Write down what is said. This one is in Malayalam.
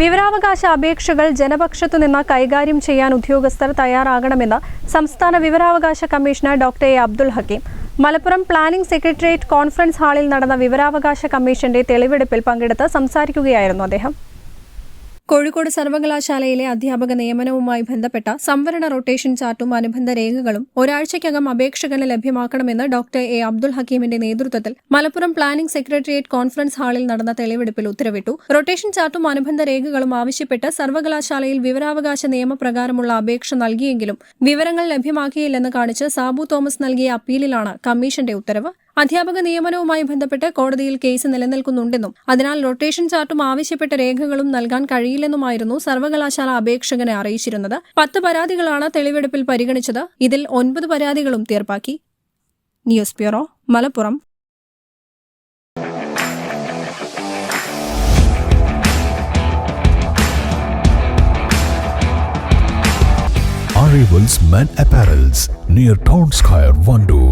വിവരാവകാശ അപേക്ഷകൾ ജനപക്ഷത്തു നിന്ന് കൈകാര്യം ചെയ്യാൻ ഉദ്യോഗസ്ഥർ തയ്യാറാകണമെന്ന് സംസ്ഥാന വിവരാവകാശ commissioner doctor A. Abdul Hakeem. Malappuram planning secretariat conference ഹാളിൽ നടന്ന വിവരാവകാശ കമ്മീഷന്റെ തെളിവെടുപ്പിൽ പങ്കെടുത്ത് സംസാരിക്കുകയായിരുന്നു അദ്ദേഹം. കോഴിക്കോട് സർവകലാശാലയിലെ അധ്യാപക നിയമനവുമായി ബന്ധപ്പെട്ട സംവരണ റൊട്ടേഷൻ ചാർട്ടും അനുബന്ധ രേഖകളും ഒരാഴ്ചയ്ക്കകം അപേക്ഷകന് ലഭ്യമാക്കണമെന്ന് ഡോക്ടർ എ അബ്ദുൽ ഹക്കീമിന്റെ നേതൃത്വത്തിൽ മലപ്പുറം പ്ലാനിംഗ് സെക്രട്ടേറിയറ്റ് കോൺഫറൻസ് ഹാളിൽ നടന്ന തെളിവെടുപ്പിൽ ഉത്തരവിട്ടു. റൊട്ടേഷൻ ചാർട്ടും അനുബന്ധ രേഖകളും ആവശ്യപ്പെട്ട് സർവകലാശാലയിൽ വിവരാവകാശ നിയമപ്രകാരമുള്ള അപേക്ഷ നൽകിയെങ്കിലും വിവരങ്ങൾ ലഭ്യമാക്കിയില്ലെന്ന് കാണിച്ച് സാബു തോമസ് നൽകിയ അപ്പീലിലാണ് കമ്മീഷന്റെ ഉത്തരവ്. അധ്യാപക നിയമനവുമായി ബന്ധപ്പെട്ട് കോടതിയിൽ കേസ് നിലനിൽക്കുന്നുണ്ടെന്നും അതിനാൽ റൊട്ടേഷൻ ചാർട്ടും ആവശ്യപ്പെട്ട രേഖകളും നൽകാൻ കഴിയില്ലെന്നുമായിരുന്നു സർവകലാശാല അപേക്ഷകനെ അറിയിച്ചിരുന്നത്. പത്ത് പരാതികളാണ് തെളിവെടുപ്പിൽ പരിഗണിച്ചത്. ഇതിൽ ഒൻപത് പരാതികളും തീർപ്പാക്കി. News bureau Malappuram. Arrivals Men Apparels near Town Square, Vandoor.